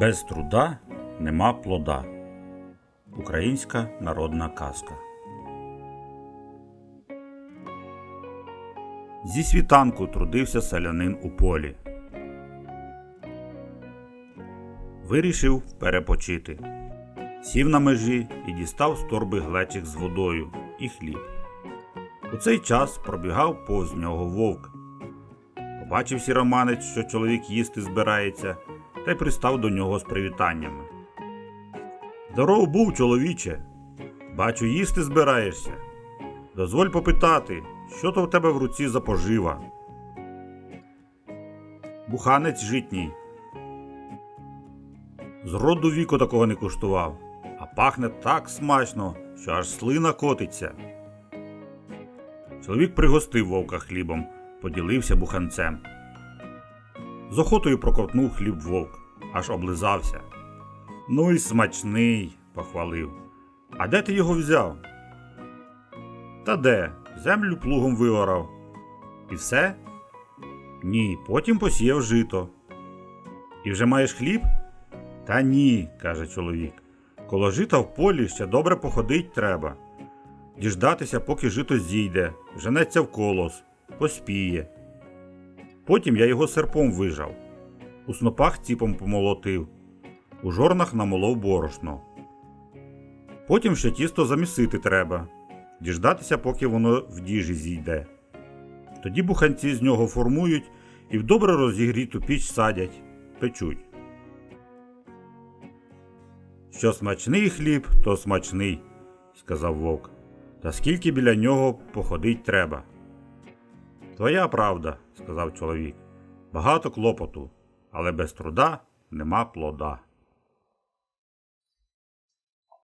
Без труда нема плода. Українська народна казка. Зі світанку трудився селянин у полі. Вирішив перепочити. Сів на межі і дістав з торби глечик з водою і хліб. У цей час пробігав повз нього вовк. Побачив сіроманець, що чоловік їсти збирається, та й пристав до нього з привітаннями. Здоров був, чоловіче. Бачу, їсти збираєшся. Дозволь попитати, що то в тебе в руці за пожива. Буханець житній. Зроду віку такого не куштував, а пахне так смачно, що аж слина котиться. Чоловік пригостив вовка хлібом, поділився буханцем. З охотою проковтнув хліб вовк, аж облизався. Ну й смачний, похвалив. А де ти його взяв? Та де? Землю плугом виорав. І все? Ні, потім посіяв жито. І вже маєш хліб? Та ні, каже чоловік. Коло жита в полі ще добре походить треба. Діждатися, поки жито зійде, женеться в колос, поспіє. Потім я його серпом вижав, у снопах ціпом помолотив, у жорнах намолов борошно. Потім ще тісто замісити треба, діждатися, поки воно в діжі зійде. Тоді буханці з нього формують і в добре розігріту піч садять, печуть. Що смачний хліб, то смачний, сказав вовк. Та скільки біля нього походить треба. Твоя правда, сказав чоловік. Багато клопоту, але без труда нема плода.